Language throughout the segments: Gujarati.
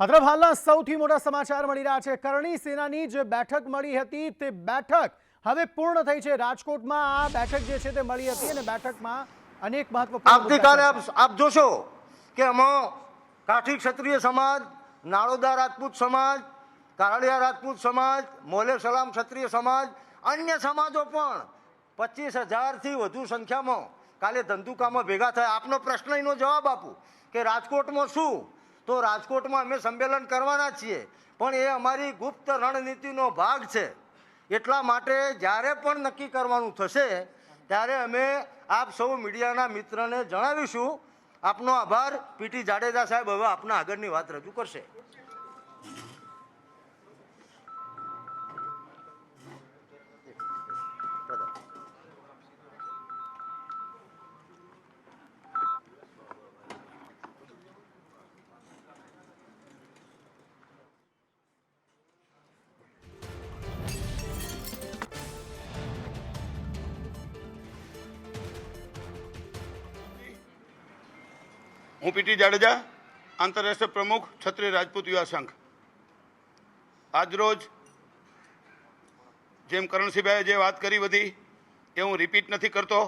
અત્રે હાલના સૌથી મોટા સમાચાર મળી રહ્યા છે. કરણી સેનાની જે બેઠક મળી હતી તે બેઠક હવે પૂર્ણ થઈ છે. રાજકોટમાં આ બેઠક જે છે તે મળી હતી અને બેઠકમાં અનેક મહત્વપૂર્ણ આવતીકાલે આપ આપ જોશો કે આમાં કાઠી ક્ષત્રિય સમાજ નાળોદા રાજપૂત સમાજ કારડિયા રાજપૂત સમાજ મોલે સલામ ક્ષત્રિય સમાજ અન્ય સમાજો પણ પચીસ હજારથી વધુ સંખ્યામાં કાલે ધંધુકામાં ભેગા થયા. આપનો પ્રશ્ન એનો જવાબ આપું કે રાજકોટમાં શું તો રાજકોટમાં અમે સંમેલન કરવાના છીએ. પણ એ અમારી ગુપ્ત રણનીતિનો ભાગ છે. એટલા માટે જ્યારે પણ નક્કી કરવાનું થશે, ત્યારે અમે આપ સૌ મીડિયાના મિત્રને જણાવીશું. આપનો આભાર. પીટી જાડેજા સાહેબ હવે આપના આગળની વાત રજૂ કરશે. હું પીટી જાડેજા, આંતરરાષ્ટ્રીય પ્રમુખ ક્ષત્રિય રાજપૂત યુવા સંઘ. આજરોજ જેમ કરણસિંહભાઈએ જે વાત કરી બધી, એ હું રિપીટ નથી કરતો.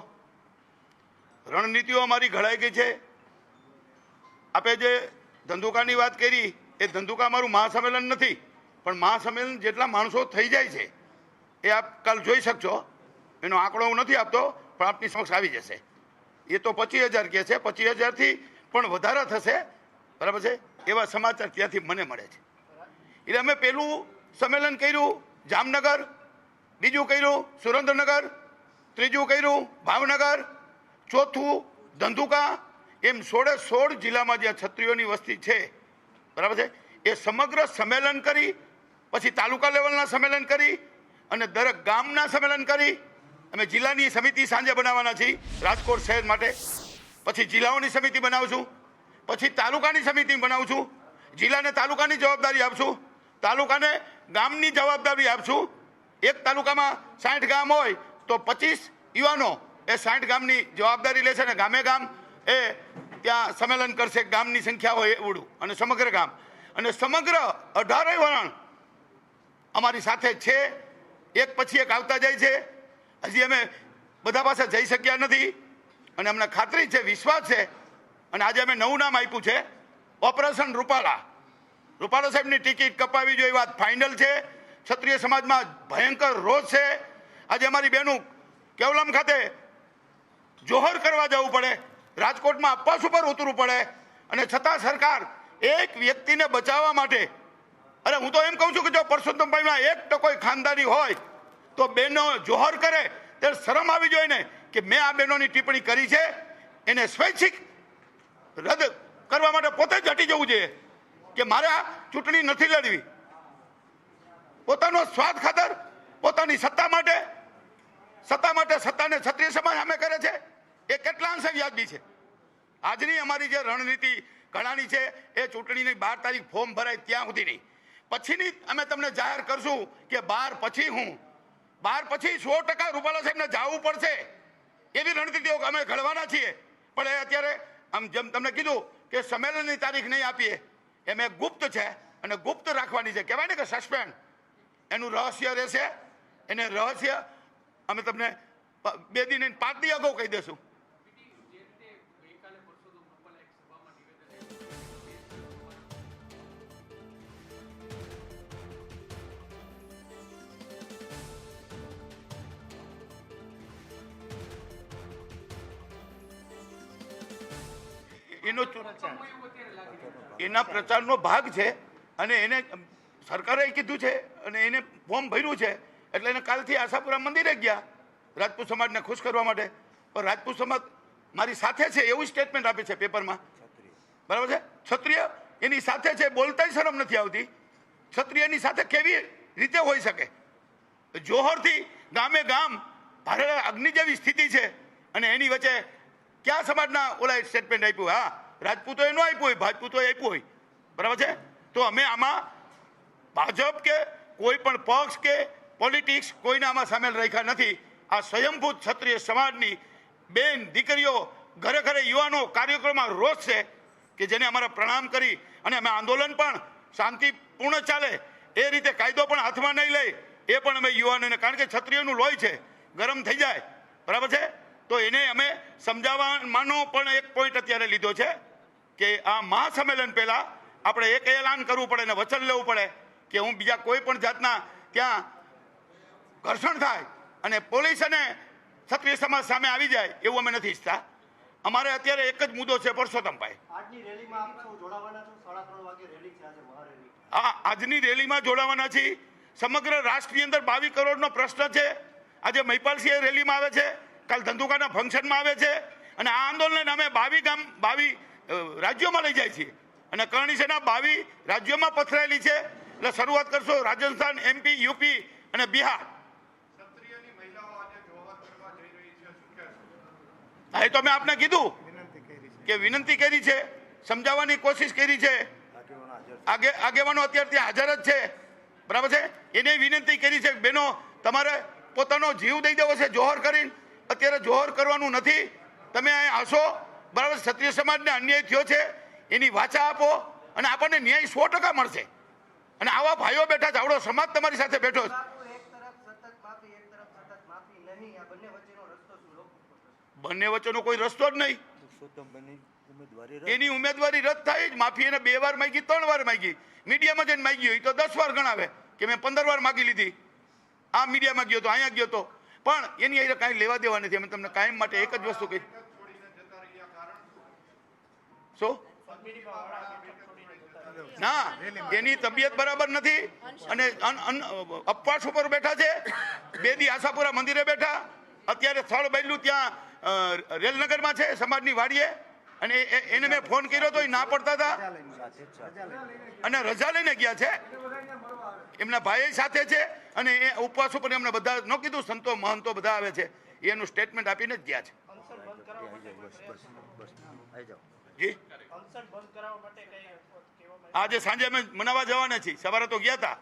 રણનીતિઓ અમારી ઘડાઈ ગઈ છે. આપણે જે ધંધુકાની વાત કરી, એ ધંધુકા અમારું મહાસંમેલન નથી, પણ મહાસંમેલન જેટલા માણસો થઈ જાય છે, એ આપ કાલ જોઈ શકશો એનો આંકડો હું નથી આપતો, પણ આપની સમક્ષ આવી જશે. એ તો પચીસ હજાર કહે છે, પચીસ હજારથી પણ વધારા થશે, બરાબર છે? એવા સમાચાર ત્યાંથી મને મળે છે? એટલે અમે પહેલું સંમેલન કર્યું, જામનગર, બીજું કર્યું, સુરેન્દ્રનગર, ત્રીજું કર્યું, ભાવનગર, ચોથું ધંધુકા. એમ સોળે સોળ જિલ્લામાં જ્યાં છત્રીઓની વસ્તી છે, બરાબર છે? એ સમગ્ર સંમેલન કરી, પછી તાલુકા લેવલના સંમેલન કરી, અને દરેક ગામના સંમેલન કરી. અમે જિલ્લાની સમિતિ સાંજે બનાવવાના છીએ, રાજકોટ શહેર માટે. પછી જિલ્લાઓની સમિતિ બનાવશું પછી તાલુકાની સમિતિ બનાવું છું. જિલ્લાને તાલુકાની જવાબદારી આપશું. તાલુકાને ગામની જવાબદારી આપશું. એક તાલુકામાં સાઠ ગામ હોય તો પચીસ યુવાનો એ સાઠ ગામની જવાબદારી લેશે ને ગામે ગામ એ ત્યાં સંમેલન કરશે. ગામની સંખ્યા હોય એવડું અને સમગ્ર ગામ. અને સમગ્ર અઢારેય વલણ અમારી સાથે છે. એક પછી એક આવતા જાય છે. હજી અમે બધા પાસે જઈ શક્યા નથી. અને અમને ખાતરી છે, વિશ્વાસ છે. અને આજે અમે નવું નામ આપ્યું છે, ઓપરેશન રૂપાલા. રૂપાલા સાહેબની ટિકિટ કપાવી જોઈએ વાત ફાઇનલ છે. ક્ષત્રિય સમાજમાં ભયંકર રોષ છે. આજે અમારી બહેનું કેવલમ ખાતે જોહર કરવા જવું પડે, રાજકોટમાં અપવાસ ઉપર ઉતરવું પડે. અને છતાં સરકાર એક વ્યક્તિને બચાવવા માટે, અરે હું તો એમ કહું છું કે જો પરસોત્તમભાઈમાં એક ટકોય ખાનદાની હોય, તો બહેનો જોહર કરે, ત્યારે શરમ આવી જોઈએ ને. કે મેં આ બહેનોની ટિપ્પણી કરી છે, એને સ્વૈચ્છિક રદ કરવા માટે પોતે જ હટી જવું જોઈએ કે મારે આ ચૂંટણી નથી લડવી. પોતાનો સ્વાદ ખાતર, પોતાની સત્તા માટે સત્તા માટે સત્તાને ક્ષત્રિય સમાજ સામે કરે છે, એ કેટલા અંશે વ્યાજબી છે? આજની અમારી જે રણનીતિ ઘણાની છે, એ ચૂંટણીની બાર તારીખ ફોર્મ ભરાય ત્યાં સુધી નહીં. પછીની અમે તમને જાહેર કરશું કે બાર પછી હું, બાર પછી સો ટકા રૂપાલા સાહેબને જવું પડશે. એવી રણનીતિઓ અમે ઘડવાના છીએ. પણ એ અત્યારે આમ જેમ તમને કીધું કે સંમેલનની તારીખ નહીં આપીએ એમ એ ગુપ્ત છે અને ગુપ્ત રાખવાની છે. કહેવાય ને કે સસ્પેન્ડ. એનું રહસ્ય રહેશે. એને રહસ્ય અમે તમને બે દિન પાંચ દી અગાઉ કહી દેશું એનો એના પ્રચારનો ભાગ છે અને એને સરકારે કીધું છે અને એને ફોર્મ ભર્યું છે એટલે એને કાલથી આશાપુરા મંદિરે ગયા રાજપૂત સમાજને ખુશ કરવા માટે. પણ રાજપૂત સમાજ મારી સાથે છે એવું સ્ટેટમેન્ટ આપે છે પેપરમાં બરાબર છે? ક્ષત્રિય એની સાથે છે, બોલતાય શરમ નથી આવતી. ક્ષત્રિયની સાથે કેવી રીતે હોઈ શકે? જોહરથી ગામે ગામ, ભારે અગ્નિ જેવી સ્થિતિ છે અને એની વચ્ચે ક્યાં સમાજના ઓલા સ્ટેટમેન્ટ આપ્યું? હા રાજપૂતો ન આપ્યું હોય, ભાજપૂતોએ આપ્યું હોય. બરાબર છે? તો અમે આમાં ભાજપ કે કોઈ પણ પક્ષ કે પોલિટિક્સ કોઈને આમાં સામેલ રાખ્યા નથી. આ સ્વયંભૂત ક્ષત્રિય સમાજની બેન દીકરીઓ ઘરે ઘરે યુવાનો કાર્યક્રમમાં રોષ છે કે જેને અમારા પ્રણામ કરી અને અમે આંદોલન પણ શાંતિપૂર્ણ ચાલે. એ રીતે કાયદો પણ હાથમાં નહીં લે. એ પણ અમે યુવાનોને, કારણ કે ક્ષત્રિયોનું લોહી છે, ગરમ થઈ જાય. બરાબર છે? તો એને અમે સમજાવવાનો પણ એક પોઈન્ટ અત્યારે લીધો છે કે આ મહાસંમેલન પહેલા આપણે એક એલાન કરવું પડે ને વચન લેવું પડે કે હું બીજા કોઈ પણ જાતના ત્યાં ઘર્ષણ થાય અને પોલીસ અને ક્ષત્રિય સમાજ સામે આવી જાય એવું અમે નથી ઈચ્છતા. અમારે અત્યારે એક જ મુદ્દો છે પરસોત્તમભાઈ. આ આજની રેલીમાં જોડાવાના છીએ. સમગ્ર રાષ્ટ્રની અંદર બાવીસ કરોડનો પ્રશ્ન છે. આજે મહિપાલસિંહ રેલીમાં આવે છે. કાલ ધંધુકાના ફંક્શનમાં આવે છે અને આ આંદોલન અમે બાવી ગામ બાવી રાજ્યોમાં લઈ જાય છીએ. અને કરણી સેના બાવી રાજ્યોમાં પથરાયેલી છે. એટલે શરૂઆત કરશો રાજસ્થાન એમપી યુપી અને બિહાર. હા એ તો મેં આપને કીધું કે વિનંતી કરી છે સમજાવવાની કોશિશ કરી છે. આગે આગેવાનો અત્યારે ત્યાં હાજર જ છે. બરાબર છે? એને વિનંતી કરી છે બહેનો બેનો તમારે પોતાનો જીવ દઈ દેવો છે જોહર કરીને. અત્યારે જોહર કરવાનું નથી. તમે અહીં આવશો. બરાબર, ક્ષત્રિય સમાજને અન્યાય થયો છે. એની વાચા આપો અને આપણને ન્યાય સો ટકા મળશે. અને આવા ભાઈઓ બેઠા છે. આવડો સમાજ તમારી સાથે બેઠો છે. બંને વચ્ચેનો કોઈ રસ્તો જ નહીં. એની ઉમેદવારી રદ થાય જ. માફી એને બે વાર માંગી, ત્રણ વાર માગી. મીડિયામાં જઈને માગી હોય તો દસ વાર ગણાવે કે મેં પંદર વાર માગી લીધી. આ મીડિયામાં ગયો તો, અહીંયા ગયો તો. પણ એની અહીં કાંઈ લેવા દેવા નથી. અમે તમને કાયમ માટે એક જ વસ્તુ કહી શું? ના, એની તબિયત બરાબર નથી અને અપવાસ ઉપર બેઠા છે. બે દી આશાપુરા મંદિરે બેઠા. અત્યારે સ્થળ બદલ્યું ત્યાં રેલનગરમાં છે, સમાજની વાડીએ. અને એને મેં ફોન કર્યો તો એ ના પડતા હતા. અને રજા લઈને ગયા છે. એમના ભાઈ સાથે છે અને એ ઉપવાસ ઉપર એમને બધા ન કીધું, સંતો, મહંતો બધા આવે છે. એનું સ્ટેટમેન્ટ આપીને જ ગયા છે. જી? આજે સાંજે અમે મનાવા જવાના છીએ. સવારે તો ગયા હતા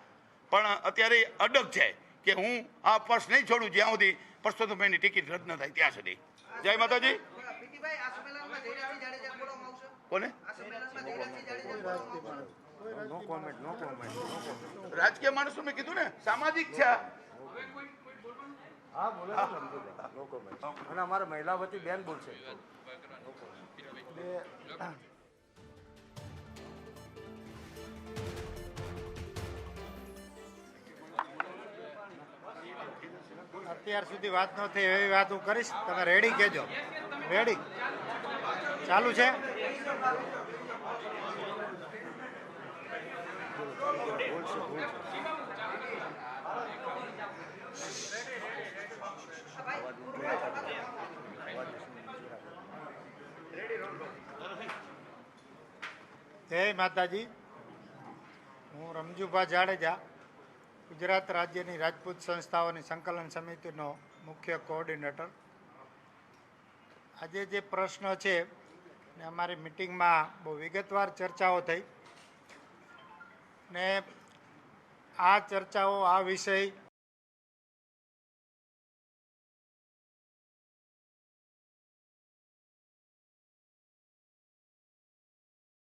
પણ અત્યારે અડગ છે કે હું આ પર્સ નહીં છોડું જ્યાં સુધી પરસોત્તમભાઈની ટિકિટ રદ ન થાય ત્યાં સુધી. જય માતાજી. કોને? રાજકીય માણસો મેં કીધું ને સામાજિક છે હા બોલે અને અમારા મહિલા વતી બેન બોલશે. અત્યાર સુધી વાત ન થઈ એવી વાત હું કરીશ. તમે રેડી કહેજો રેડી ચાલુ છે? જય માતાજી. હું રમજુભા જાડેજા, ગુજરાત રાજ્યની રાજપૂત સંસ્થાઓની સંકલન સમિતિનો મુખ્ય કોઓર્ડિનેટર. આજે જે પ્રશ્ન છે ને અમારી મિટિંગમાં બહુ વિગતવાર ચર્ચાઓ થઈ. ને આ ચર્ચાઓ, આ વિષય